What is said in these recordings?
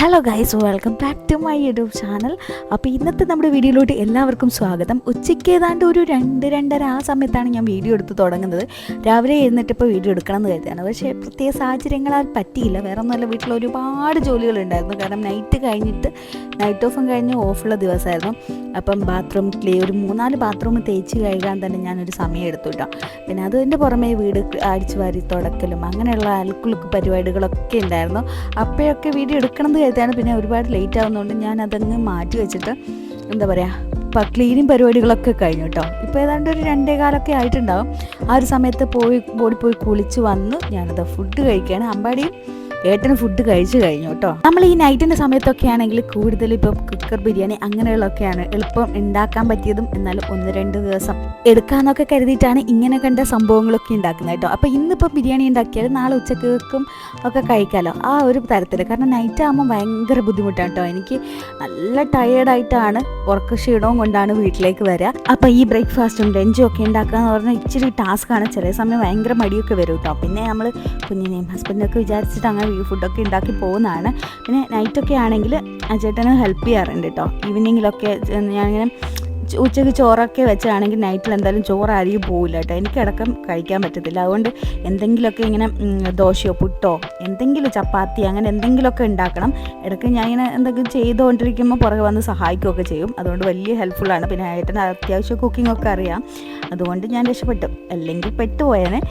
Hello guys welcome back to my YouTube channel അപ്പോൾ ഇന്നത്തെ നമ്മുടെ വീഡിയോയിലോട്ട് എല്ലാവർക്കും സ്വാഗതം. ഉച്ചയ്ക്ക് ഏതാണ്ട് ഒരു രണ്ട് രണ്ടര ആ സമയത്താണ് ഞാൻ വീഡിയോ എടുത്ത് തുടങ്ങുന്നത്. രാവിലെ എഴുന്നേറ്റപ്പോൾ വീഡിയോ എടുക്കണം എന്ന് കരുതിയാണ്. പക്ഷേ പ്രത്യേക സാഹചര്യങ്ങളാൽ പറ്റിയില്ല. വേറെ ഒന്നുമല്ല വീട്ടിൽ ഒരുപാട് ജോലികളുണ്ടായിരുന്നു കാരണം നൈറ്റ് കഴിഞ്ഞിട്ട് നൈറ്റ് ഓഫും കഴിഞ്ഞ് ഓഫുള്ള ദിവസമായിരുന്നു. അപ്പം ബാത്റൂം ക്ലീ ഒരു മൂന്നാൽ ബാത്റൂം തേച്ച് കഴുകാൻ തന്നെ ഞാനൊരു സമയം എടുത്തു കേട്ടോ. പിന്നെ അതിന്റെ പുറമേ വീട് അടിച്ചു വാരി തുടക്കലും അങ്ങനെയുള്ള അൽക്കുലുക്ക് പരിപാടികളൊക്കെ ഉണ്ടായിരുന്നു. അപ്പോഴൊക്കെ വീഡിയോ എടുക്കണം എന്ന് കരുതിയാണ് പിന്നെ ഒരുപാട് ലേറ്റ് ആവുന്നതുകൊണ്ട് ഞാൻ അതങ്ങ് മാറ്റി വെച്ചിട്ട് എന്താ പറയുക ഇപ്പം ക്ലീനിങ് പരിപാടികളൊക്കെ കഴിഞ്ഞു കേട്ടോ ഇപ്പോൾ ഏതാണ്ട് ഒരു രണ്ടേ കാലൊക്കെ ആയിട്ടുണ്ടാകും ആ ഒരു സമയത്ത് പോയി ബോഡി പോയി കുളിച്ച് വന്ന് ഞാനത് ഫുഡ് കഴിക്കുകയാണ് അമ്പാടിയും ഏട്ടന് ഫുഡ് കഴിച്ചു കഴിഞ്ഞു കേട്ടോ. നമ്മൾ ഈ നൈറ്റിന്റെ സമയത്തൊക്കെ ആണെങ്കിൽ കൂടുതൽ ഇപ്പം കുക്കർ ബിരിയാണി അങ്ങനെയുള്ളതൊക്കെയാണ് എളുപ്പം ഉണ്ടാക്കാൻ പറ്റിയതും എന്നാലും ഒന്ന് രണ്ട് ദിവസം എടുക്കാന്നൊക്കെ കരുതിയിട്ടാണ് ഇങ്ങനെ കണ്ട സംഭവങ്ങളൊക്കെ ഉണ്ടാക്കുന്നത് കേട്ടോ. അപ്പോൾ ഇന്നിപ്പോൾ ബിരിയാണി ഉണ്ടാക്കിയാൽ നാളെ ഉച്ചക്കേക്കും ഒക്കെ കഴിക്കാലോ. ആ ഒരു തരത്തിൽ കാരണം നൈറ്റ് ആകുമ്പോൾ ഭയങ്കര ബുദ്ധിമുട്ടാണ് കേട്ടോ. എനിക്ക് നല്ല ടയേർഡായിട്ടാണ് ഉറക്ക ക്ഷീണവും കൊണ്ടാണ് വീട്ടിലേക്ക് വരിക അപ്പോൾ ഈ ബ്രേക്ക്ഫാസ്റ്റും ലഞ്ചും ഒക്കെ ഉണ്ടാക്കുക എന്ന് പറഞ്ഞാൽ ഇച്ചിരി ടാസ്ക്കാണ് ചില സമയം ഭയങ്കര മടിയൊക്കെ വരും കേട്ടോ. പിന്നെ നമ്മൾ കുഞ്ഞിനെയും ഹസ്ബൻഡൊക്കെ വിചാരിച്ചിട്ട് അങ്ങനെ ഈ ഫുഡൊക്കെ ഉണ്ടാക്കി പോകുന്നതാണ്. പിന്നെ നൈറ്റൊക്കെ ആണെങ്കിൽ ചേട്ടന് ഹെൽപ്പ് ചെയ്യാറുണ്ട് കേട്ടോ ഈവനിങ്ങിലൊക്കെ ഞാനിങ്ങനെ ഉച്ചയ്ക്ക് ചോറൊക്കെ വെച്ചാണെങ്കിൽ നൈറ്റിൽ എന്തായാലും ചോറ് പോവില്ല കേട്ടോ എനിക്കടക്കം കഴിക്കാൻ പറ്റത്തില്ല. അതുകൊണ്ട് എന്തെങ്കിലുമൊക്കെ ഇങ്ങനെ ദോശയോ പുട്ടോ എന്തെങ്കിലും ചപ്പാത്തി അങ്ങനെ എന്തെങ്കിലുമൊക്കെ ഉണ്ടാക്കണം ഇടയ്ക്ക് ഞാൻ ഇങ്ങനെ എന്തെങ്കിലും ചെയ്തുകൊണ്ടിരിക്കുമ്പോൾ പുറകെ വന്ന് സഹായിക്കുകയൊക്കെ ചെയ്യും. അതുകൊണ്ട് വലിയ ഹെൽപ്ഫുള്ളാണ് പിന്നെ ഏട്ടന് അത്യാവശ്യം കുക്കിംഗ് ഒക്കെ അറിയാം. അതുകൊണ്ട് ഞാൻ രക്ഷപ്പെട്ടു. അല്ലെങ്കിൽ പെട്ടുപോയേനെ.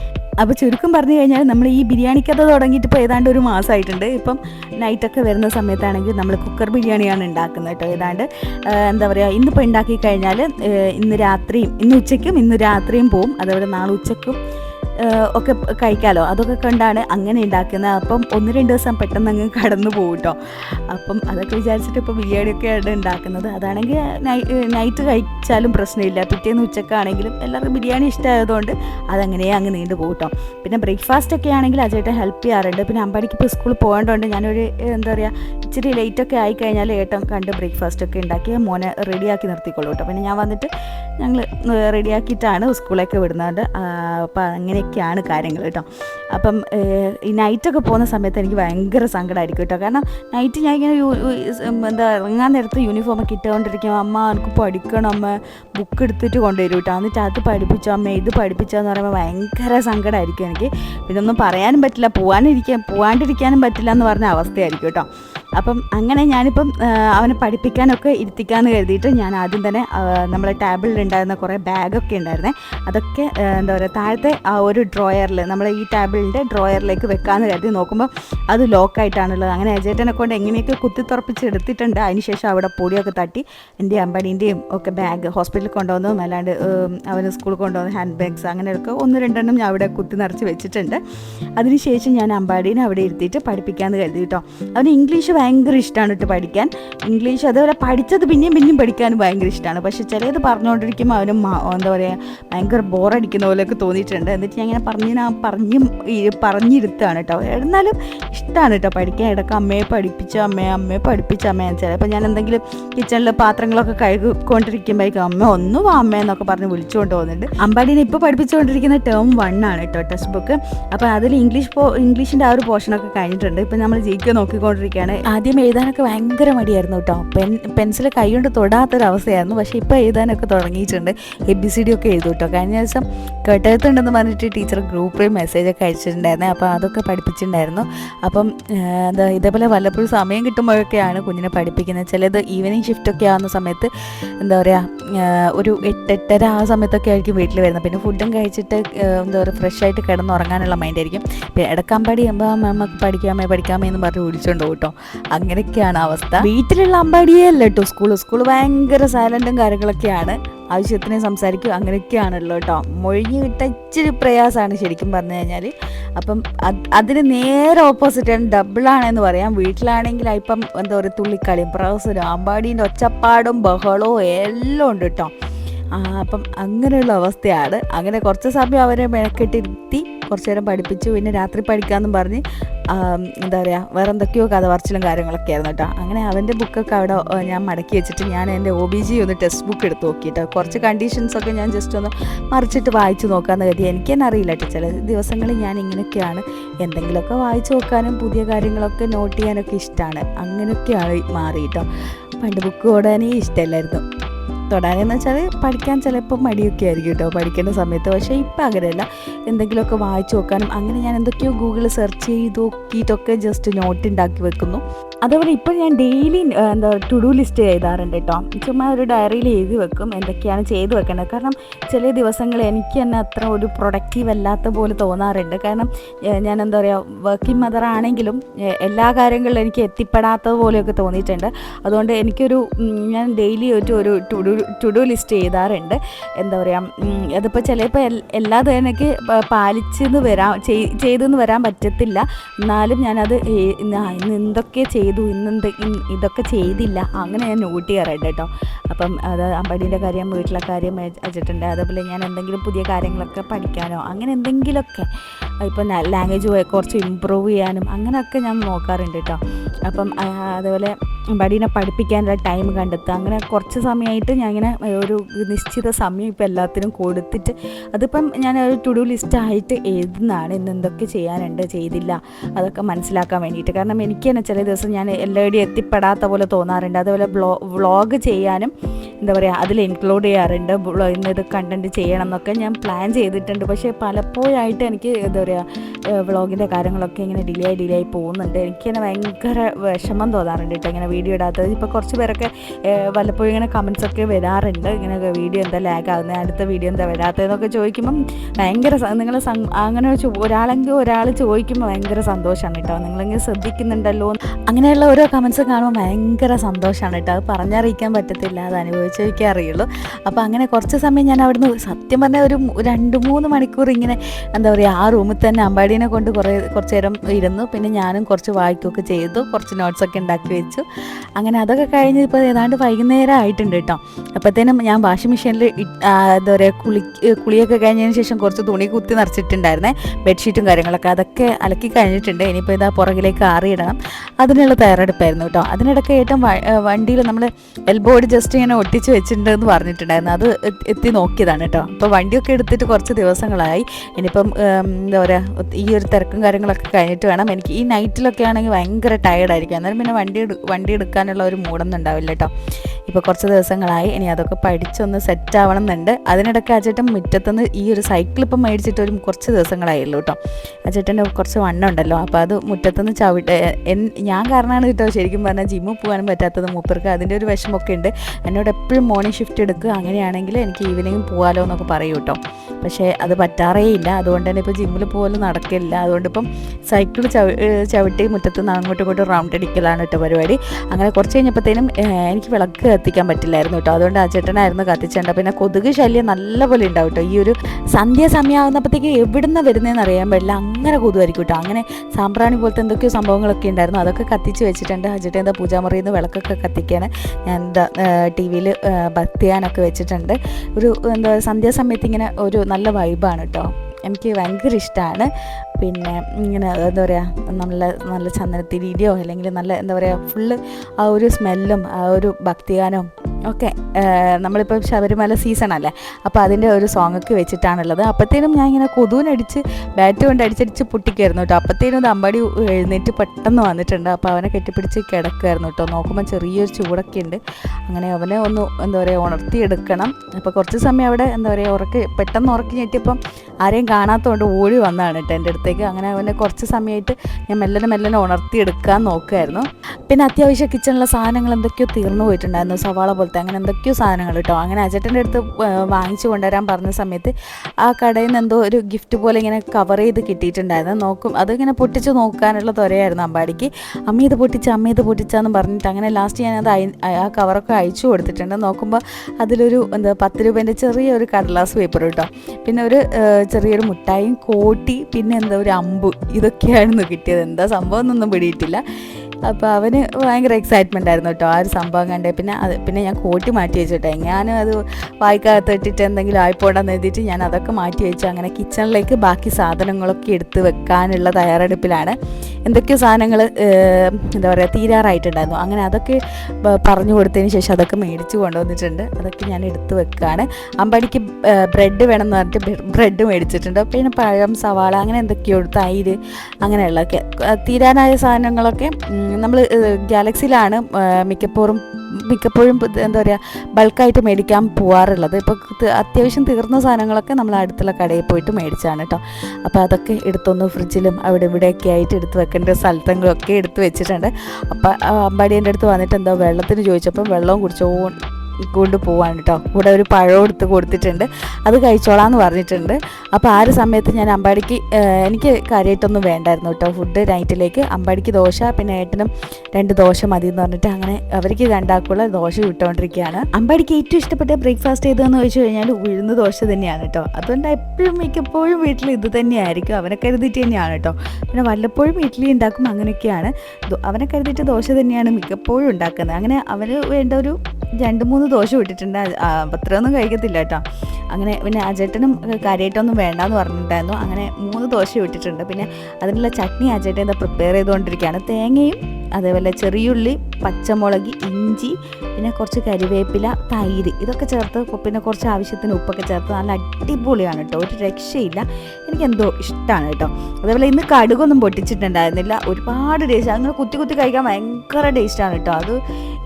അപ്പോൾ ചുരുക്കം പറഞ്ഞു കഴിഞ്ഞാൽ നമ്മൾ ഈ ബിരിയാണി കഥ തുടങ്ങിയിട്ട് ഇപ്പോൾ ഏതാണ്ട് ഒരു മാസമായിട്ടുണ്ട്. ഇപ്പം നൈറ്റൊക്കെ വരുന്ന സമയത്താണെങ്കിൽ നമ്മൾ കുക്കർ ബിരിയാണിയാണ് ഉണ്ടാക്കുന്നത് കേട്ടോ. ഏതാണ്ട് എന്താ പറയുക ഇന്നിപ്പോൾ ഉണ്ടാക്കി കഴിഞ്ഞാൽ ഇന്ന് രാത്രിയും ഇന്ന് ഉച്ചയ്ക്കും ഇന്ന് രാത്രിയും പോവും. അതേപോലെ നാളെ ഉച്ചയ്ക്കും ഒക്കെ കഴിക്കാമല്ലോ അതൊക്കെ കണ്ടാണ് അങ്ങനെ ഉണ്ടാക്കുന്നത് അപ്പം ഒന്ന് രണ്ട് ദിവസം പെട്ടെന്ന് അങ്ങ് കടന്നു പോകും കേട്ടോ അപ്പം അതൊക്കെ വിചാരിച്ചിട്ട് ഇപ്പോൾ ബിരിയാണിയൊക്കെയാണ് ഉണ്ടാക്കുന്നത് അതാണെങ്കിൽ നൈറ്റ് കഴിച്ചാലും പ്രശ്നമില്ല. പിറ്റേന്ന് ഉച്ചക്കാണെങ്കിലും എല്ലാവർക്കും ബിരിയാണി ഇഷ്ടമായതുകൊണ്ട് അതങ്ങനെ അങ്ങ് നീണ്ടു പോകും കേട്ടോ പിന്നെ ബ്രേക്ക്ഫാസ്റ്റ് ഒക്കെ ആണെങ്കിൽ അജേട്ടൻ ഹെൽപ്പ് ചെയ്യാറുണ്ട്. പിന്നെ അമ്പാടിക്ക് ഇപ്പോൾ സ്കൂളിൽ പോകേണ്ടതുകൊണ്ട് ഞാനൊരു എന്താ പറയുക ഇച്ചിരി ലേറ്റ് ഒക്കെ ആയി കഴിഞ്ഞാൽ ഏട്ടൻ കണ്ട് ബ്രേക്ക്ഫാസ്റ്റ് ഒക്കെ ഉണ്ടാക്കി മോനെ റെഡിയാക്കി നിർത്തിക്കൊള്ളൂ കേട്ടോ പിന്നെ ഞാൻ വന്നിട്ട് ഞങ്ങൾ റെഡിയാക്കിയിട്ടാണ് സ്കൂളിലേക്ക് വിടുന്നത്. അപ്പം അങ്ങനെയൊക്കെയാണ് കാര്യങ്ങൾ കേട്ടോ. അപ്പം ഈ നൈറ്റൊക്കെ പോകുന്ന സമയത്ത് എനിക്ക് ഭയങ്കര സങ്കടമായിരിക്കും കേട്ടോ. കാരണം നൈറ്റ് ഞാൻ ഇങ്ങനെ എന്താ ഇറങ്ങാൻ നേരത്ത് യൂണിഫോമൊക്കെ ഇട്ടുകൊണ്ടിരിക്കും. അമ്മ എനിക്ക് പഠിക്കണം അമ്മ. ബുക്ക് എടുത്തിട്ട് കൊണ്ടുവരും കേട്ടോ. എന്നിട്ട് അത് പഠിപ്പിച്ചോ അമ്മ ഇത് പഠിപ്പിച്ചോ എന്ന് പറയുമ്പോൾ ഭയങ്കര സങ്കടമായിരിക്കും എനിക്ക്. ഒന്നും പറയാനും പറ്റില്ല. പോകാനിരിക്കാൻ പോകാണ്ടിരിക്കാനും പറ്റില്ല എന്ന് പറഞ്ഞ അവസ്ഥയായിരിക്കും കേട്ടോ. അപ്പം അങ്ങനെ ഞാനിപ്പം അവനെ പഠിപ്പിക്കാനൊക്കെ ഇരുത്തിക്കാന്ന് കരുതിയിട്ട് ഞാൻ ആദ്യം തന്നെ നമ്മുടെ ഉണ്ടായിരുന്ന കുറേ ബാഗൊക്കെ ഉണ്ടായിരുന്നേ അതൊക്കെ എന്താ പറയുക താഴത്തെ ആ ഒരു ഡ്രോയറിൽ നമ്മളെ ഈ ടാബിളിന്റെ ഡ്രോയറിലേക്ക് വെക്കാമെന്ന് കരുതി നോക്കുമ്പോൾ അത് ലോക്കായിട്ടാണുള്ളത്. അങ്ങനെ അജേട്ടനെ കൊണ്ട് എങ്ങനെയൊക്കെ കുത്തി തുറപ്പിച്ച് എടുത്തിട്ടുണ്ട് അതിനുശേഷം അവിടെ പൊടിയൊക്കെ തട്ടി എന്റെ അമ്പടീന്റെയും ഒക്കെ ബാഗ് ഹോസ്പിറ്റലിൽ കൊണ്ടുവന്നതും അല്ലാണ്ട് അവന് സ്കൂളിൽ കൊണ്ടുവന്ന ഹാൻഡ് ബാഗ്സ് അങ്ങനെയൊക്കെ ഒന്ന് രണ്ടെണ്ണം ഞാൻ അവിടെ കുത്തി നിറച്ച് വെച്ചിട്ടുണ്ട്. അതിനുശേഷം ഞാൻ അമ്പാടീനെ അവിടെ ഇരുത്തിയിട്ട് പഠിപ്പിക്കാമെന്ന് കരുതി കേട്ടോ അവന് ഇംഗ്ലീഷ് ഭയങ്കര ഇഷ്ടമാണ് കേട്ടോ പഠിക്കാൻ. ഇംഗ്ലീഷ് അതേപോലെ പഠിച്ചത് പിന്നെയും പിന്നെയും പഠിക്കാൻ ഭയങ്കര ഇഷ്ടമാണ് പക്ഷേ ചിലത് പറഞ്ഞുകൊണ്ടിരിക്കുമ്പോൾ അവന് എന്താ പറയുക ഭയങ്കര ബോറടിക്കുന്ന പോലെയൊക്കെ തോന്നിയിട്ടുണ്ട്. എന്നിട്ട് ഞാൻ ഇങ്ങനെ പറഞ്ഞ് ഞാൻ പറഞ്ഞും പറഞ്ഞിരുത്താണ് കേട്ടോ എന്നാലും ഇഷ്ടമാണ് കേട്ടോ പഠിക്കാൻ. ഇടയ്ക്ക് അമ്മയെ പഠിപ്പിച്ച അമ്മയെ അമ്മയെ പഠിപ്പിച്ച അമ്മയെ. ചിലപ്പോൾ ഞാൻ എന്തെങ്കിലും കിച്ചണിൽ പാത്രങ്ങളൊക്കെ കഴുകൊണ്ടിരിക്കുമ്പോഴേക്കും അമ്മ ഒന്ന് അമ്മ എന്നൊക്കെ പറഞ്ഞ് വിളിച്ചുകൊണ്ട് പോകുന്നുണ്ട്. അമ്പാടീനെ ഇപ്പോൾ പഠിപ്പിച്ചുകൊണ്ടിരിക്കുന്ന ടേം വൺ ആണ് കേട്ടോ ടെക്സ്റ്റ് ബുക്ക് അപ്പോൾ അതിൽ ഇംഗ്ലീഷ് പോ ഇംഗ്ലീഷിന്റെ ആ ഒരു പോർഷനൊക്കെ കഴിഞ്ഞിട്ടുണ്ട്. ഇപ്പം നമ്മൾ ജി കെ നോക്കിക്കൊണ്ടിരിക്കുകയാണ്. ആദ്യം എഴുതാനൊക്കെ ഭയങ്കര മടിയായിരുന്നു കേട്ടോ. പെൻ പെൻസിൽ കൈകൊണ്ട് തൊടാത്തൊരവസ്ഥയായിരുന്നു. പക്ഷേ ഇപ്പോൾ എഴുതാനൊക്കെ തുടങ്ങിയിട്ടുണ്ട്. എ ബി സി ഡി ഒക്കെ എഴുതും കേട്ടോ. കഴിഞ്ഞ ദിവസം കേട്ടെഴുത്തുണ്ടെന്ന് പറഞ്ഞിട്ട് ടീച്ചർ ഗ്രൂപ്പിൽ മെസ്സേജൊക്കെ അയച്ചിട്ടുണ്ടായിരുന്നു. അപ്പോൾ അതൊക്കെ പഠിപ്പിച്ചിട്ടുണ്ടായിരുന്നു. അപ്പം എന്താ ഇതേപോലെ വല്ലപ്പോഴും സമയം കിട്ടുമ്പോഴൊക്കെയാണ് കുഞ്ഞിനെ പഠിപ്പിക്കുന്നത്. ചിലത് ഈവനിങ് ഷിഫ്റ്റ് ഒക്കെ ആവുന്ന സമയത്ത് എന്താ പറയുക ഒരു എട്ട് എട്ടര ആ സമയത്തൊക്കെ ആയിരിക്കും വീട്ടിൽ വരുന്നത്. പിന്നെ ഫുഡും കഴിച്ചിട്ട് എന്താ പറയുക ഫ്രഷ് ആയിട്ട് കിടന്നുറങ്ങാനുള്ള മൈൻഡായിരിക്കും ഇടക്കമ്പാടി ആകുമ്പോൾ നമുക്ക് പഠിക്കാമേ പഠിക്കാമേ എന്ന് പറഞ്ഞ് വിളിച്ചുകൊണ്ട് കേട്ടോ. അങ്ങനെയൊക്കെയാണ് അവസ്ഥ. വീട്ടിലുള്ള അമ്പാടിയേ അല്ല കേട്ടോ സ്കൂൾ സ്കൂൾ ഭയങ്കര സൈലന്റും കാര്യങ്ങളൊക്കെയാണ്. ആവശ്യത്തിന് സംസാരിക്കും അങ്ങനെയൊക്കെയാണല്ലോ കേട്ടോ. മൊഴിഞ്ഞു കിട്ട ഇച്ചിരി പ്രയാസമാണ് ശരിക്കും പറഞ്ഞു കഴിഞ്ഞാൽ അപ്പം അത് അതിന് നേരെ ഓപ്പോസിറ്റാണ് ഡബിളാണെന്ന് പറയാം. വീട്ടിലാണെങ്കിൽ ഇപ്പം എന്താ പറയുക തുള്ളിക്കളിയും പ്രഹസനും അമ്പാടീന്റെ ഒച്ചപ്പാടും ബഹളവും എല്ലാം ഉണ്ട് കേട്ടോ. അപ്പം അങ്ങനെയുള്ള അവസ്ഥയാണ്. അങ്ങനെ കുറച്ച് സമയം അവരെ മെനക്കെട്ടിരുത്തി കുറച്ച് നേരം പഠിപ്പിച്ചു. പിന്നെ രാത്രി പഠിക്കാമെന്നും പറഞ്ഞ് എന്താ പറയുക വേറെ എന്തൊക്കെയോ കഥ പറച്ചിലും കാര്യങ്ങളൊക്കെ ആയിരുന്നു കേട്ടോ. അങ്ങനെ അവന്റെ ബുക്കൊക്കെ അവിടെ ഞാൻ മടക്കി വെച്ചിട്ട് ഞാൻ എന്റെ ഒ ബി ജി ഒന്ന് ടെക്സ്റ്റ് ബുക്ക് എടുത്ത് നോക്കിയിട്ട് കുറച്ച് കണ്ടീഷൻസൊക്കെ ഞാൻ ജസ്റ്റ് ഒന്ന് മറിച്ചിട്ട് വായിച്ച് നോക്കാമെന്ന് കരുതി. എനിക്ക് തന്നെ അറിയില്ല ചില ദിവസങ്ങളിൽ ഞാൻ ഇങ്ങനെയൊക്കെയാണ് എന്തെങ്കിലുമൊക്കെ വായിച്ച് നോക്കാനും പുതിയ കാര്യങ്ങളൊക്കെ നോട്ട് ചെയ്യാനൊക്കെ ഇഷ്ടമാണ് അങ്ങനെയൊക്കെയാണ് മാറി കേട്ടോ. പണ്ട് ബുക്ക് ഓടാനേ ഇഷ്ടമല്ലായിരുന്നു. തൊടാനെന്ന് വെച്ചാൽ പഠിക്കാൻ ചിലപ്പോൾ മടിയൊക്കെ ആയിരിക്കും കേട്ടോ പഠിക്കേണ്ട സമയത്ത്. പക്ഷേ ഇപ്പം അങ്ങനെയല്ല. എന്തെങ്കിലുമൊക്കെ വായിച്ചു നോക്കാനും അങ്ങനെ ഞാൻ എന്തൊക്കെയോ ഗൂഗിൾ സെർച്ച് ചെയ്ത് നോക്കിയിട്ടൊക്കെ ജസ്റ്റ് നോട്ട് ഉണ്ടാക്കി വെക്കുന്നു. അതേപോലെ ഇപ്പോൾ ഞാൻ ഡെയിലി എന്താ ടു ഡു ലിസ്റ്റ് എഴുതാറുണ്ട് കേട്ടോ ചുമ്മാ ഒരു ഡയറിയിൽ എഴുതി വെക്കും എന്തൊക്കെയാണ് ചെയ്ത് വെക്കേണ്ടത്. കാരണം ചില ദിവസങ്ങൾ എനിക്ക് തന്നെ അത്ര ഒരു പ്രൊഡക്റ്റീവ് അല്ലാത്ത പോലെ തോന്നാറുണ്ട്. കാരണം ഞാൻ എന്താ പറയുക വർക്കിംഗ് മദർ ആണെങ്കിലും എല്ലാ കാര്യങ്ങളിലും എനിക്ക് എത്തിപ്പെടാത്തത് പോലെയൊക്കെ തോന്നിയിട്ടുണ്ട്. അതുകൊണ്ട് എനിക്കൊരു ഞാൻ ഡെയിലി ഒരു ഒരു to do to do list എഴുതാറുണ്ട് എന്താ പറയുക അതിപ്പോൾ ചിലപ്പോൾ എല്ലാ എനിക്ക് പാലിച്ചെന്ന് വരാൻ ചെയ്- ചെയ്തെന്ന് വരാൻ പറ്റത്തില്ല. എന്നാലും ഞാനത് എന്തൊക്കെ ചെയ്തു ഇന്നെന്ത് ഇതൊക്കെ ചെയ്തില്ല. അങ്ങനെ ഞാൻ നോട്ട് ചെയ്യാറുണ്ട് കേട്ടോ. അപ്പം അത് അമ്പടീന്റെ കാര്യം വീട്ടിലെ കാര്യം വെച്ചിട്ടുണ്ട്. അതേപോലെ ഞാൻ എന്തെങ്കിലും പുതിയ കാര്യങ്ങളൊക്കെ പഠിക്കാനോ അങ്ങനെ എന്തെങ്കിലുമൊക്കെ ഇപ്പം ലാംഗ്വേജ് കുറച്ച് ഇമ്പ്രൂവ് ചെയ്യാനും അങ്ങനെയൊക്കെ ഞാൻ നോക്കാറുണ്ട് കേട്ടോ. അപ്പം അതേപോലെ അമ്പടീനെ പഠിപ്പിക്കാനുള്ള ടൈം കണ്ടെത്തുക. അങ്ങനെ കുറച്ച് സമയമായിട്ട് ഞാൻ ഇങ്ങനെ ഒരു നിശ്ചിത സമയം ഇപ്പം എല്ലാത്തിനും കൊടുത്തിട്ട് അതിപ്പം ഞാൻ ഒരു ടു ഡു ലിസ്റ്റ് ആയിട്ട് എഴുതുന്നതാണ്. ഇന്ന് എന്തൊക്കെ ചെയ്യാനുണ്ട് ചെയ്തില്ല അതൊക്കെ മനസ്സിലാക്കാൻ വേണ്ടിയിട്ട്. കാരണം എനിക്ക് തന്നെ ചില ദിവസം ഞാൻ എല്ലാവരുടെയും എത്തിപ്പെടാത്ത പോലെ തോന്നാറുണ്ട്. അതുപോലെ ബ്ലോ വ്ളോഗ് ചെയ്യാനും എന്താ പറയുക അതിൽ ഇൻക്ലൂഡ് ചെയ്യാറുണ്ട്. ഇന്നത് കണ്ടന്റ് ചെയ്യണം എന്നൊക്കെ ഞാൻ പ്ലാൻ ചെയ്തിട്ടുണ്ട്. പക്ഷേ പലപ്പോഴായിട്ട് എനിക്ക് എന്താ പറയുക വ്ളോഗിന്റെ കാര്യങ്ങളൊക്കെ ഇങ്ങനെ ഡിലേ ആയി ഡിലേ ആയി പോകുന്നുണ്ട്. എനിക്ക് തന്നെ ഭയങ്കര വിഷമം തോന്നാറുണ്ട് കേട്ടോ ഇങ്ങനെ വീഡിയോ ഇടാത്തത്. ഇപ്പോൾ കുറച്ച് പേരൊക്കെ വല്ലപ്പോഴും ഇങ്ങനെ കമൻസ് ഒക്കെ വരാറുണ്ട്. ഇങ്ങനെ വീഡിയോ എന്താ ലാഗ് ആകുന്നത് അടുത്ത വീഡിയോ എന്താ വരാത്തതെന്നൊക്കെ ചോദിക്കുമ്പം ഭയങ്കര നിങ്ങൾ അങ്ങനെ ഒരാളെങ്കിൽ ഒരാൾ ചോദിക്കുമ്പോൾ ഭയങ്കര സന്തോഷമാണ് കേട്ടോ. നിങ്ങളെങ്കിൽ ശ്രദ്ധിക്കുന്നുണ്ടല്ലോ അങ്ങനെയുള്ള ഓരോ കമൻസ് കാണുമ്പോൾ ഭയങ്കര സന്തോഷമാണ് കേട്ടോ. അത് പറഞ്ഞറിയിക്കാൻ പറ്റത്തില്ല അത് അനുഭവിച്ചൊക്കെ അറിയുള്ളൂ. അപ്പോൾ അങ്ങനെ കുറച്ച് സമയം ഞാൻ അവിടുന്ന് സത്യം പറഞ്ഞാൽ ഒരു രണ്ട് മൂന്ന് മണിക്കൂർ ഇങ്ങനെ എന്താ പറയുക ആ റൂമിൽ തന്നെ അമ്പാടീനെ കൊണ്ട് കുറേ കുറച്ച് നേരം ഇരുന്നു. പിന്നെ ഞാനും കുറച്ച് വായിക്കുകയൊക്കെ ചെയ്തു കുറച്ച് നോട്ട്സൊക്കെ ഉണ്ടാക്കി വെച്ചു. അങ്ങനെ അതൊക്കെ കഴിഞ്ഞ് ഇപ്പോൾ ഏതാണ്ട് വൈകുന്നേരം ആയിട്ടുണ്ട് കേട്ടോ. അപ്പോഴത്തേനും ഞാൻ വാഷിംഗ് മെഷീനിൽ എന്താ പറയുക കുളി കുളിയൊക്കെ കഴിഞ്ഞതിന് ശേഷം കുറച്ച് തുണി കുത്തി നിറച്ചിട്ടുണ്ടായിരുന്നേ. ബെഡ്ഷീറ്റും കാര്യങ്ങളൊക്കെ അതൊക്കെ അലക്കി കഴിഞ്ഞിട്ടുണ്ട്. ഇനിയിപ്പോൾ ഇതാ പുറകിലേക്ക് ആറിയിടണം. അതിനുള്ള തയ്യാറെടുപ്പായിരുന്നു കേട്ടോ. അതിനിടയ്ക്ക് ഏറ്റവും വണ്ടിയിൽ നമ്മൾ എൽബോർഡ് ജസ്റ്റ് ഇങ്ങനെ ഒട്ടിച്ച് വെച്ചിട്ടുണ്ടെന്ന് പറഞ്ഞിട്ടുണ്ടായിരുന്നു. അത് എത്തി- നോക്കിയതാണ് കേട്ടോ. അപ്പോൾ വണ്ടിയൊക്കെ എടുത്തിട്ട് കുറച്ച് ദിവസങ്ങളായി. ഇനിയിപ്പം എന്താ പറയുക ഈ ഒരു തിരക്കും കാര്യങ്ങളൊക്കെ കഴിഞ്ഞിട്ട് വേണം. എനിക്ക് ഈ നൈറ്റിലൊക്കെ ആണെങ്കിൽ ഭയങ്കര ടയർഡായിരിക്കും അന്നേരം പിന്നെ വണ്ടി വണ്ടി എടുക്കാനുള്ള ഒരു മൂടൊന്നും ഉണ്ടാവില്ല കേട്ടോ. ഇപ്പോൾ കുറച്ച് ദിവസങ്ങളായി. ഇനി അതൊക്കെ പഠിച്ചൊന്ന് സെറ്റ് ആവണം എന്നുണ്ട് അതിനിടയ്ക്ക് ആ ചേട്ടൻ മുറ്റത്തുനിന്ന് ഈ ഒരു സൈക്കിൾ ഇപ്പം മേടിച്ചിട്ട് ഒരു കുറച്ച് ദിവസങ്ങളായുള്ളൂ കേട്ടോ. ആ കുറച്ച് വണ്ണം ഉണ്ടല്ലോ. അപ്പോൾ അത് മുറ്റത്തുനിന്ന് ചവിട്ട് ഞാൻ കാരണമാണ് കേട്ടോ ശരിക്കും പറഞ്ഞാൽ ജിമ്മിൽ പോകാനും പറ്റാത്തത്. മൂപ്പർക്ക് അതിന്റെ ഒരു വിഷമമൊക്കെ ഉണ്ട്. എന്നോട് എപ്പോഴും മോർണിംഗ് ഷിഫ്റ്റ് എടുക്കുക. അങ്ങനെയാണെങ്കിൽ എനിക്ക് ഈവനിങ് പോകാലോ എന്നൊക്കെ പറയും കേട്ടോ. പക്ഷേ അത് പറ്റാറേ ഇല്ല. അതുകൊണ്ട് തന്നെ ഇപ്പോൾ ജിമ്മിൽ പോലും നടക്കില്ല. അതുകൊണ്ട് ഇപ്പം സൈക്കിൾ ചവിട്ടി മുറ്റത്ത് നിന്ന് അങ്ങോട്ടും ഇങ്ങോട്ടും റൗണ്ട് അടിക്കലാണ് കേട്ടോ പരിപാടി. അങ്ങനെ കുറച്ച് കഴിഞ്ഞപ്പോഴത്തേനും എനിക്ക് വിളക്ക് കത്തിക്കാൻ പറ്റില്ലായിരുന്നു കേട്ടോ. അതുകൊണ്ട് ആ ചേട്ടനായിരുന്നു കത്തിച്ചേണ്ട. പിന്നെ കൊതുക് ശല്യം നല്ലപോലെ ഉണ്ടാവും കേട്ടോ. ഈ ഒരു സന്ധ്യ സമയമാകുന്നപ്പോഴത്തേക്ക് എവിടുന്ന് വരുന്നതെന്ന് അറിയാൻ പറ്റില്ല. അങ്ങനെ കൊതുവായിരിക്കും കേട്ടോ. അങ്ങനെ സാമ്പ്രാണി പോലത്തെ എന്തൊക്കെയോ സംഭവങ്ങളൊക്കെ ഉണ്ടായിരുന്നു. അതൊക്കെ കത്തിച്ച് വെച്ചിട്ടുണ്ട്. ചേട്ടൻ എന്താ പൂജാമുറിയിൽ നിന്ന് വിളക്കൊക്കെ കത്തിക്കാൻ ഞാൻ എന്താ ടി വിയിൽ ഭക്തിയാനൊക്കെ വെച്ചിട്ടുണ്ട്. ഒരു എന്താ സന്ധ്യാസമയത്ത് ഇങ്ങനെ ഒരു നല്ല വൈബാണ് കേട്ടോ എനിക്ക് ഭയങ്കര ഇഷ്ടമാണ് പിന്നെ ഇങ്ങനെ എന്താ പറയുക നല്ല നല്ല ചന്ദനത്തിരിയോ അല്ലെങ്കിൽ നല്ല എന്താ പറയുക ഫുള്ള് ആ ഒരു സ്മെല്ലും ആ ഒരു ഭക്തിഗാനവും ഒക്കെ നമ്മളിപ്പോൾ ശബരിമല സീസൺ അല്ലേ? അപ്പോൾ അതിന്റെ ഒരു സോങ് ഒക്കെ വെച്ചിട്ടാണുള്ളത്. അപ്പോഴത്തേനും ഞാൻ ഇങ്ങനെ കൊതുവിനടിച്ച് ബാറ്റ് കൊണ്ട് അടിച്ചടിച്ച് പൊട്ടിക്കായിരുന്നു കേട്ടോ അപ്പോഴത്തേനും അമ്പാടി എഴുന്നേറ്റ് പെട്ടെന്ന് വന്നിട്ടുണ്ട്. അപ്പോൾ അവനെ കെട്ടിപ്പിടിച്ച് കിടക്കുമായിരുന്നു കേട്ടോ നോക്കുമ്പോൾ ചെറിയൊരു ചൂടൊക്കെ ഉണ്ട്. അങ്ങനെ അവനെ ഒന്ന് എന്താ പറയുക ഉണർത്തിയെടുക്കണം. അപ്പോൾ കുറച്ച് സമയം അവിടെ എന്താ പറയുക ഉറക്കി പെട്ടെന്ന് ഉറക്കി ഞെട്ടിയപ്പം ആരെയും കാണാത്തതുകൊണ്ട് ഓടി വന്നതാണ് കേട്ടോ എന്റെ അടുത്തേക്ക്. അങ്ങനെ അവനെ കുറച്ച് സമയമായിട്ട് ഞാൻ മെല്ലനെ മെല്ലനെ ഉണർത്തിയെടുക്കാൻ നോക്കുമായിരുന്നു പിന്നെ അത്യാവശ്യം കിച്ചണിലെ സാധനങ്ങൾ എന്തൊക്കെയോ തീർന്നു പോയിട്ടുണ്ടായിരുന്നു. സവാള പോലത്തെ അങ്ങനെ എന്തൊക്കെയോ സാധനങ്ങൾ കേട്ടോ. അങ്ങനെ അജട്ടന്റെ അടുത്ത് വാങ്ങിച്ചു കൊണ്ടുവരാൻ പറഞ്ഞ സമയത്ത് ആ കടയിൽ നിന്ന് എന്തോ ഒരു ഗിഫ്റ്റ് പോലെ ഇങ്ങനെ കവർ ചെയ്ത് കിട്ടിയിട്ടുണ്ടായിരുന്നു. നോക്കും അതിങ്ങനെ പൊട്ടിച്ച് നോക്കാനുള്ള ത്വരയായിരുന്നു അമ്പാടിക്ക്. അമ്മ ഇത് പൊട്ടിച്ച അമ്മ ഇത് പൊട്ടിച്ചാന്ന് പറഞ്ഞിട്ട് അങ്ങനെ ലാസ്റ്റ് ഞാനത് ആ കവറൊക്കെ അയച്ചു കൊടുത്തിട്ടുണ്ട്. നോക്കുമ്പോൾ അതിലൊരു എന്താ പത്ത് രൂപേന്റെ ചെറിയൊരു കടലാസ് പേപ്പർ കേട്ടോ. പിന്നെ ഒരു ചെറിയൊരു മുട്ടായും കോട്ടി പിന്നെ എന്താ ഒരു അമ്പ്. ഇതൊക്കെയായിരുന്നു കിട്ടിയത്. എന്താ സംഭവം എന്നൊന്നും പിടിയിട്ടില്ല. അപ്പോൾ അവന് ഭയങ്കര എക്സൈറ്റ്മെന്റ് ആയിരുന്നു കേട്ടോ ആ ഒരു സംഭവം കണ്ടേ. പിന്നെ അത് പിന്നെ ഞാൻ കോട്ടി മാറ്റി വെച്ചിട്ടേ. ഞാനും അത് വായിക്കകത്ത് ഇട്ടിട്ട് എന്തെങ്കിലും ആയിപ്പോണ്ടെന്ന് എഴുതിയിട്ട് ഞാൻ അതൊക്കെ മാറ്റി വെച്ചു. അങ്ങനെ കിച്ചണിലേക്ക് ബാക്കി സാധനങ്ങളൊക്കെ എടുത്ത് വെക്കാനുള്ള തയ്യാറെടുപ്പിലാണ്. എന്തൊക്കെയോ സാധനങ്ങൾ എന്താ പറയുക തീരാറായിട്ടുണ്ടായിരുന്നു. അങ്ങനെ അതൊക്കെ പറഞ്ഞു കൊടുത്തതിന് ശേഷം അതൊക്കെ മേടിച്ച് കൊണ്ടുവന്നിട്ടുണ്ട്. അതൊക്കെ ഞാൻ എടുത്ത് വെക്കുകയാണ് അമ്പടിക്ക് ബ്രെഡ് വേണമെന്ന് പറഞ്ഞിട്ട് ബ്രെഡ് മേടിച്ചിട്ടുണ്ട്. പിന്നെ പഴം സവാള അങ്ങനെ എന്തൊക്കെയോ തൈര് അങ്ങനെയുള്ളതൊക്കെ. തീരാനായ സാധനങ്ങളൊക്കെ നമ്മൾ ഗാലക്സിയിലാണ് മിക്കപ്പോഴും മിക്കപ്പോഴും എന്താ പറയുക ബൾക്കായിട്ട് മേടിക്കാൻ പോവാറുള്ളത്. ഇപ്പോൾ അത്യാവശ്യം തീർന്ന സാധനങ്ങളൊക്കെ നമ്മൾ അടുത്തുള്ള കടയിൽ പോയിട്ട് മേടിച്ചാണ് കേട്ടോ അപ്പോൾ അതൊക്കെ എടുത്തൊന്ന് ഫ്രിഡ്ജിലും അവിടെ ഇവിടെയൊക്കെ ആയിട്ട് എടുത്ത് വെക്കേണ്ട സ്ഥലത്തങ്ങളൊക്കെ എടുത്ത് വെച്ചിട്ടുണ്ട്. അപ്പോൾ അമ്പാടി എന്റെ അടുത്ത് വന്നിട്ട് എന്താ വെള്ളത്തിന് ചോദിച്ചപ്പോൾ വെള്ളവും കുടിച്ചോ കൊണ്ട് പോവാണ് കേട്ടോ. കൂടെ ഒരു പഴം എടുത്ത് കൊടുത്തിട്ടുണ്ട്. അത് കഴിച്ചോളാന്ന് പറഞ്ഞിട്ടുണ്ട്. അപ്പോൾ ആ ഒരു സമയത്ത് ഞാൻ അമ്പാടിക്ക് എനിക്ക് കാര്യമായിട്ടൊന്നും വേണ്ടായിരുന്നു കേട്ടോ. ഫുഡ് നൈറ്റിലേക്ക് അമ്പാടിക്ക് ദോശ പിന്നെ ഏട്ടനും രണ്ട് ദോശ മതി എന്ന് പറഞ്ഞിട്ട് അങ്ങനെ അവർക്ക് രണ്ടാക്കുള്ള ദോശ വിട്ടുകൊണ്ടിരിക്കുകയാണ്. അമ്പാടിക്ക് ഏറ്റവും ഇഷ്ടപ്പെട്ട ബ്രേക്ക്ഫാസ്റ്റ് ചെയ്തതെന്ന് ചോദിച്ചു കഴിഞ്ഞാൽ ഉഴുന്ന് ദോശ തന്നെയാണ് കേട്ടോ. അതുകൊണ്ട് എപ്പോഴും മിക്കപ്പോഴും വീട്ടിൽ ഇത് തന്നെയായിരിക്കും. അവനെ കരുതിയിട്ട് തന്നെയാണ് കേട്ടോ. പിന്നെ വല്ലപ്പോഴും ഇഡ്ഡലി ഉണ്ടാക്കും അങ്ങനെയൊക്കെയാണ്. അവനെ കരുതിയിട്ട് ദോശ തന്നെയാണ് മിക്കപ്പോഴും ഉണ്ടാക്കുന്നത്. അങ്ങനെ അവന് വേണ്ട ഒരു രണ്ട് മൂന്ന് ദോശ വിട്ടിട്ടുണ്ട്. അത്രയൊന്നും കഴിക്കത്തില്ല കേട്ടോ. അങ്ങനെ പിന്നെ അജേട്ടനും കാര്യമായിട്ടൊന്നും വേണ്ടാന്ന് പറഞ്ഞിട്ടുണ്ടായിരുന്നു. അങ്ങനെ മൂന്ന് ദോശ വിട്ടിട്ടുണ്ട്. പിന്നെ അതിനുള്ള ചട്നി അജേട്ടൻ എന്താ പ്രിപ്പയർ ചെയ്തുകൊണ്ടിരിക്കുകയാണ്. തേങ്ങയും അതേപോലെ ചെറിയുള്ളി പച്ചമുളക് ഇഞ്ചി പിന്നെ കുറച്ച് കരിവേപ്പില തൈര്. ഇതൊക്കെ ചേർത്ത് പിന്നെ കുറച്ച് ആവശ്യത്തിന് ഉപ്പൊക്കെ ചേർത്ത് നല്ല അടിപൊളിയാണ് കേട്ടോ. ഒരു രക്ഷയില്ല. എനിക്കെന്തോ ഇഷ്ടമാണ് കേട്ടോ. അതേപോലെ ഇന്ന് കടുകൊന്നും പൊട്ടിച്ചിട്ടുണ്ടായിരുന്നില്ല. ഒരുപാട് ടേസ്റ്റ് അങ്ങനെ കുത്തി കുത്തി കഴിക്കാൻ ഭയങ്കര ടേസ്റ്റാണ് കേട്ടോ. അത്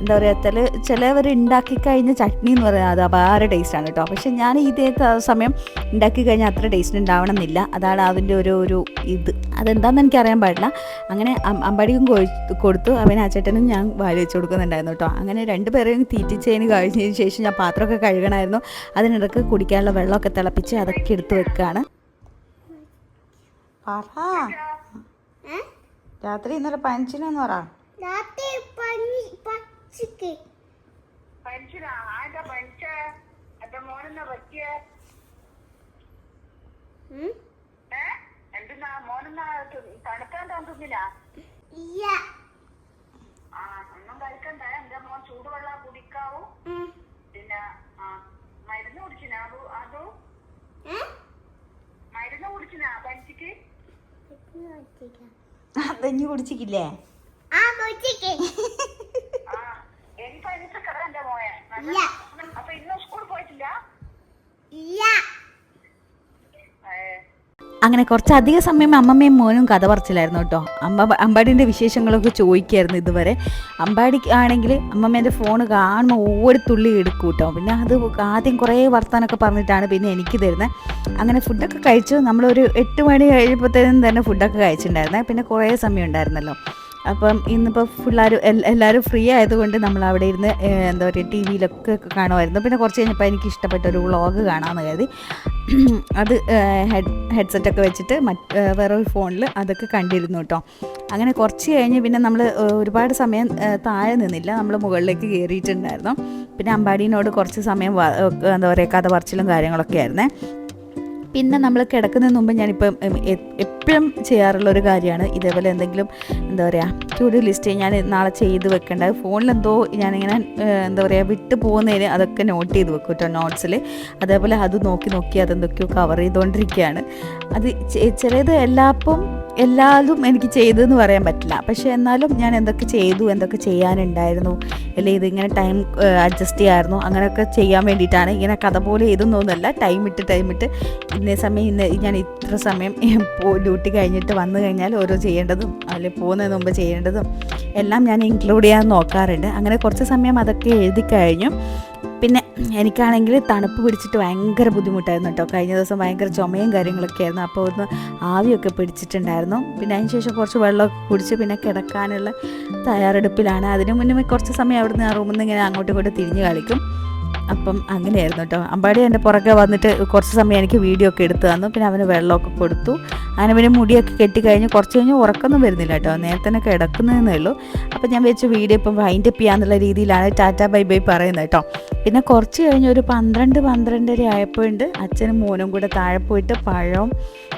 എന്താ പറയുക ചില ചിലവർ ഉണ്ടാക്കി കഴിഞ്ഞ ചട്നി എന്ന് പറയുന്നത് അത് അപാര ടേസ്റ്റാണ് കേട്ടോ. പക്ഷെ ഞാൻ ഇതേ സമയം ഉണ്ടാക്കി കഴിഞ്ഞാൽ അത്ര ടേസ്റ്റ് ഉണ്ടാവണമെന്നില്ല അതാണ് അതിന്റെ ഒരു ഒരു ഇത്. അതെന്താണെന്ന് എനിക്ക് അറിയാൻ പാടില്ല. അങ്ങനെ അമ്പാടിക്കും കൊടുത്തു. അവൻ ആ ചേട്ടനും ഞാൻ വാരി വെച്ച് കൊടുക്കുന്നുണ്ടായിരുന്നു കേട്ടോ. അങ്ങനെ രണ്ടുപേരെയും തീറ്റിച്ചതിന് കഴിഞ്ഞതിന് ശേഷം ഞാൻ പാത്രമൊക്കെ കഴുകണമായിരുന്നു. അതിനിടയ്ക്ക് കുടിക്കാനുള്ള വെള്ളമൊക്കെ തിളപ്പിച്ച് അതൊക്കെ എടുത്ത് വെക്കുകയാണ് രാത്രി ഇന്നലെ പഞ്ചിനെന്ന് പറ. ഒന്നും കഴിക്കണ്ട. എന്റെ മോൻ ചൂടുവെള്ളം കുടിക്കാവൂ. പിന്നെ മരുന്ന് കുടിച്ചിനാ? അതു? മരുന്ന് കുടിച്ചിനാ. അതെഞ്ഞു കുടിച്ചിക്കില്ലേ? അങ്ങനെ കുറച്ചധികം സമയം അമ്മമ്മയും മോനും കഥ പറച്ചിലായിരുന്നു കേട്ടോ. അമ്മ അമ്പാടിന്റെ വിശേഷങ്ങളൊക്കെ ചോദിക്കായിരുന്നു ഇതുവരെ. അമ്പാടി ആണെങ്കിൽ അമ്മമ്മേന്റെ ഫോൺ കാണുമ്പോൾ ഓടി തുള്ളി എടുക്കും കേട്ടോ. പിന്നെ അത് ആദ്യം കുറേ വർത്താനൊക്കെ പറഞ്ഞിട്ടാണ് പിന്നെ എനിക്ക് തരുന്നത് അങ്ങനെ ഫുഡൊക്കെ കഴിച്ചു. നമ്മളൊരു എട്ട് മണി കഴിയുമ്പോഴത്തേനും തന്നെ ഫുഡൊക്കെ കഴിച്ചിട്ടുണ്ടായിരുന്നേ. പിന്നെ കുറേ സമയം ഉണ്ടായിരുന്നല്ലോ. അപ്പം ഇന്നിപ്പോൾ ഫുള്ളാരും എല്ലാവരും ഫ്രീ ആയതുകൊണ്ട് നമ്മൾ അവിടെ ഇരുന്ന് എന്താ പറയുക ടി വിയിലൊക്കെ കാണുമായിരുന്നു. പിന്നെ കുറച്ച് കഴിഞ്ഞപ്പോൾ എനിക്ക് ഇഷ്ടപ്പെട്ട ഒരു വ്ളോഗ് കാണാമെന്ന് കരുതി. അത് ഹെഡ് ഹെഡ്സെറ്റൊക്കെ വെച്ചിട്ട് മറ്റ് വേറൊരു ഫോണിൽ അതൊക്കെ കണ്ടിരുന്നു കേട്ടോ അങ്ങനെ കുറച്ച് കഴിഞ്ഞ് പിന്നെ നമ്മൾ ഒരുപാട് സമയം താഴെ നിന്നില്ല. നമ്മൾ മുകളിലേക്ക് കയറിയിട്ടുണ്ടായിരുന്നു പിന്നെ അമ്പാടീനോട് കുറച്ച് സമയം എന്താ പറയുക കഥ പറച്ചിലും കാര്യങ്ങളൊക്കെ ആയിരുന്നേ. പിന്നെ നമ്മൾ കിടക്കുന്നതിന് മുമ്പ് ഞാനിപ്പം എപ്പോഴും ചെയ്യാറുള്ള ഒരു കാര്യമാണ്. ഇതേപോലെ എന്തെങ്കിലും എന്താ പറയുക ടു ഡു ലിസ്റ്റ് ഞാൻ നാളെ ചെയ്ത് വെക്കേണ്ട. ഫോണിൽ എന്തോ ഞാനിങ്ങനെ എന്താ പറയുക വിട്ടു പോകുന്നതിന് അതൊക്കെ നോട്ട് ചെയ്ത് വെക്കും കേട്ടോ നോട്ട്സിൽ അതേപോലെ അത് നോക്കി നോക്കി അതെന്തൊക്കെയോ കവർ ചെയ്തുകൊണ്ടിരിക്കുകയാണ് അത് ചിലത് എല്ലാപ്പം എല്ലാതും എനിക്ക് ചെയ്തെന്ന് പറയാൻ പറ്റില്ല. പക്ഷേ എന്നാലും ഞാൻ എന്തൊക്കെ ചെയ്തു എന്തൊക്കെ ചെയ്യാനുണ്ടായിരുന്നു അല്ലെ ഇതിങ്ങനെ ടൈം അഡ്ജസ്റ്റ് ചെയ്യാമായിരുന്നു അങ്ങനെയൊക്കെ ചെയ്യാൻ വേണ്ടിയിട്ടാണ് ഇങ്ങനെ കഥ പോലെ ഇതൊന്നുമല്ല ടൈം ഇട്ട് ടൈം ഇട്ട്. ഇന്ന സമയം ഇന്ന് ഞാൻ ഇത്ര സമയം ഡ്യൂട്ടി കഴിഞ്ഞിട്ട് വന്നു കഴിഞ്ഞാൽ ഓരോ ചെയ്യേണ്ടതും അല്ലെ പോകുന്നതിന് മുമ്പ് ചെയ്യേണ്ടതും എല്ലാം ഞാൻ ഇൻക്ലൂഡ് ചെയ്യാൻ നോക്കാറുണ്ട്. അങ്ങനെ കുറച്ച് സമയം അതൊക്കെ എഴുതി കഴിഞ്ഞു. പിന്നെ എനിക്കാണെങ്കിൽ തണുപ്പ് പിടിച്ചിട്ട് ഭയങ്കര ബുദ്ധിമുട്ടായിരുന്നു കേട്ടോ. കഴിഞ്ഞ ദിവസം ഭയങ്കര ചുമയും കാര്യങ്ങളൊക്കെ ആയിരുന്നു. അപ്പോൾ ഒന്ന് ആവിയൊക്കെ പിടിച്ചിട്ടുണ്ടായിരുന്നു. പിന്നെ അതിന് ശേഷം കുറച്ച് വെള്ളമൊക്കെ കുടിച്ച് പിന്നെ കിടക്കാനുള്ള തയ്യാറെടുപ്പിലാണ്. അതിനു മുന്നേ കുറച്ച് സമയം അവിടുന്ന് ആ റൂമിൽ നിന്ന് ഇങ്ങനെ അങ്ങോട്ടും ഇങ്ങോട്ടും തിരിഞ്ഞ് കളിക്കും. അപ്പം അങ്ങനെയായിരുന്നു കേട്ടോ. അമ്പാടി എന്റെ പുറകെ വന്നിട്ട് കുറച്ച് സമയം എനിക്ക് വീഡിയോ ഒക്കെ എടുത്തു തന്നു. പിന്നെ അവന് വെള്ളമൊക്കെ കൊടുത്തു. അങ്ങനെ പിന്നെ മുടിയൊക്കെ കെട്ടിക്കഴിഞ്ഞ് കുറച്ച് കഴിഞ്ഞ് ഉറക്കൊന്നും വരുന്നില്ല കേട്ടോ. നേരത്തെ തന്നെ കിടക്കുന്നതെന്നേ ഉള്ളൂ. അപ്പം ഞാൻ വെച്ച് വീഡിയോ ഇപ്പം വൈൻഡ് അപ്പ് ചെയ്യാന്നുള്ള രീതിയിലാണ് ടാറ്റ ബൈ ബൈ പറയുന്നത് കേട്ടോ. പിന്നെ കുറച്ച് കഴിഞ്ഞ് ഒരു പന്ത്രണ്ട് പന്ത്രണ്ടര ആയപ്പോഴുണ്ട് അച്ഛനും മോനും കൂടെ താഴെ പോയിട്ട് പഴവും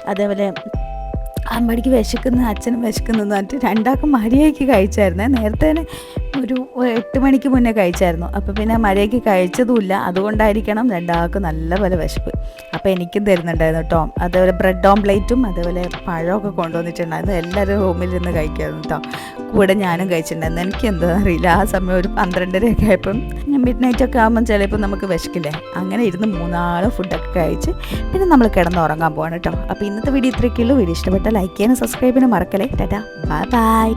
അതേപോലെ അമ്മടിക്ക് വിശക്കുന്നു അച്ഛനും വിശക്കുന്നു എന്ന് പറഞ്ഞിട്ട് രണ്ടാൾക്കും മര്യാദയ്ക്ക് കഴിച്ചായിരുന്നേ. നേരത്തെ തന്നെ ഒരു എട്ട് മണിക്ക് മുന്നേ കഴിച്ചായിരുന്നു. അപ്പോൾ പിന്നെ മര്യാദയ്ക്ക് കഴിച്ചതുമില്ല. അതുകൊണ്ടായിരിക്കണം രണ്ടാൾക്കും നല്ല പോലെ വിശപ്പ്. അപ്പോൾ എനിക്കും തരുന്നുണ്ടായിരുന്നു കേട്ടോ. അതേപോലെ ബ്രെഡ് ഓംപ്ലേറ്റും അതേപോലെ പഴമൊക്കെ കൊണ്ടുവന്നിട്ടുണ്ടായിരുന്നു. എല്ലാവരും റൂമിൽ ഇരുന്ന് കഴിക്കായിരുന്നു കേട്ടോ. കൂടെ ഞാനും കഴിച്ചിട്ടുണ്ടായിരുന്നു. എനിക്ക് എന്താ അറിയില്ല. ആ സമയം ഒരു പന്ത്രണ്ടരയൊക്കെ ആയപ്പം മിഡ് നൈറ്റ് ഒക്കെ ആകുമ്പം ചിലപ്പോൾ നമുക്ക് വിശക്കില്ലേ? അങ്ങനെ ഇരുന്ന് മൂന്നാളും ഫുഡൊക്കെ കഴിച്ച് പിന്നെ നമ്മൾ കിടന്ന് ഉറങ്ങാൻ പോവാണ് കേട്ടോ. അപ്പോൾ ഇന്നത്തെ വീഡിയോ ഇത്രയൊക്കെയുള്ളൂ വീഡിയോ ഇഷ്ടപ്പെട്ടാൽ ലൈക്ക് ചെയ്യാനും സബ്സ്ക്രൈബ് ചെയ്യാനും മറക്കല്ലേ. ടാറ്റാ. Bye bye